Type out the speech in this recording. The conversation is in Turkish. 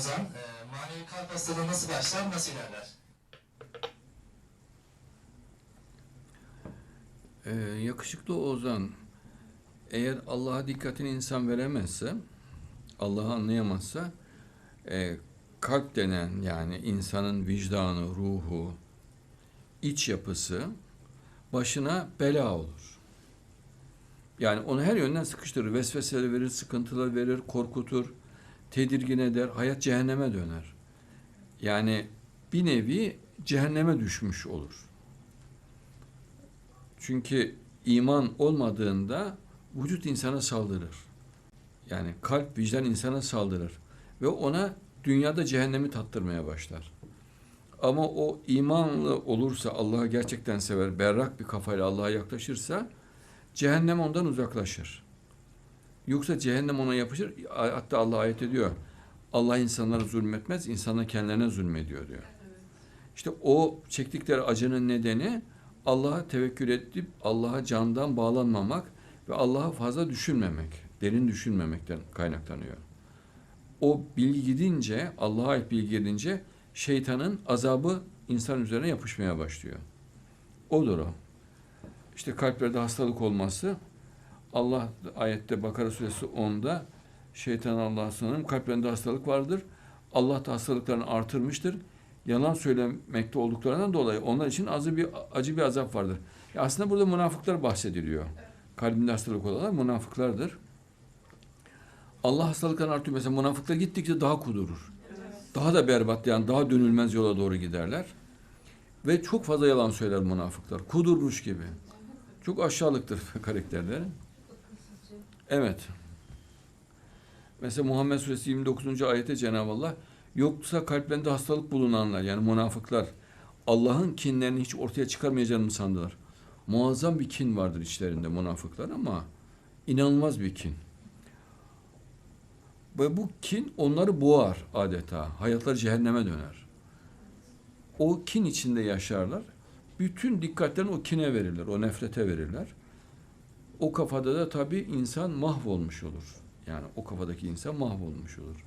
Ozan, e, manevi kalp hastalığı nasıl başlar, nasıl ilerler? Ee, yakışıklı Ozan, eğer Allah'a dikkatini insan veremezse, Allah'ı anlayamazsa, e, kalp denen yani insanın vicdanı, ruhu, iç yapısı başına bela olur. Yani onu her yönden sıkıştırır, vesveseler verir, sıkıntılar verir, korkutur, tedirgin eder, hayat cehenneme döner. Yani bir nevi cehenneme düşmüş olur. Çünkü iman olmadığında vücut insana saldırır. Yani kalp, vicdan insana saldırır. Ve ona dünyada cehennemi tattırmaya başlar. Ama o imanlı olursa, Allah'ı gerçekten sever, berrak bir kafayla Allah'a yaklaşırsa, cehennem ondan uzaklaşır. Yoksa cehennem ona yapışır. Hatta Allah ayet ediyor. Allah insanlara zulmetmez, insanlar kendilerine zulmediyor diyor. İşte o çektikleri acının nedeni Allah'a tevekkül edip Allah'a candan bağlanmamak ve Allah'a fazla düşünmemek, derin düşünmemekten kaynaklanıyor. O bilgi gidince, Allah'a ait bilgi gidince şeytanın azabı insan üzerine yapışmaya başlıyor. Odur o. İşte kalplerde hastalık olması Allah ayette Bakara suresi 10'da şeytan Allah'a sığınırım kalplerinde hastalık vardır. Allah da hastalıklarını artırmıştır. Yalan söylemekte olduklarından dolayı onlar için acı bir acı bir azap vardır. Ya aslında burada münafıklar bahsediliyor. Kalbinde hastalık olanlar münafıklardır. Allah hastalıklarını artırıyor. Mesela münafıklar gittikçe daha kudurur. Daha da berbat yani daha dönülmez yola doğru giderler. Ve çok fazla yalan söyler münafıklar. Kudurmuş gibi. Çok aşağılıktır karakterleri. Evet. Mesela Muhammed Suresi 29. ayette Cenab-ı Allah yoksa kalplerinde hastalık bulunanlar yani münafıklar Allah'ın kinlerini hiç ortaya çıkarmayacağını mı sandılar? Muazzam bir kin vardır içlerinde münafıklar ama inanılmaz bir kin. Ve bu kin onları boğar adeta. Hayatları cehenneme döner. O kin içinde yaşarlar. Bütün dikkatlerini o kine verirler, o nefrete verirler. O kafada da tabii insan mahvolmuş olur. Yani o kafadaki insan mahvolmuş olur.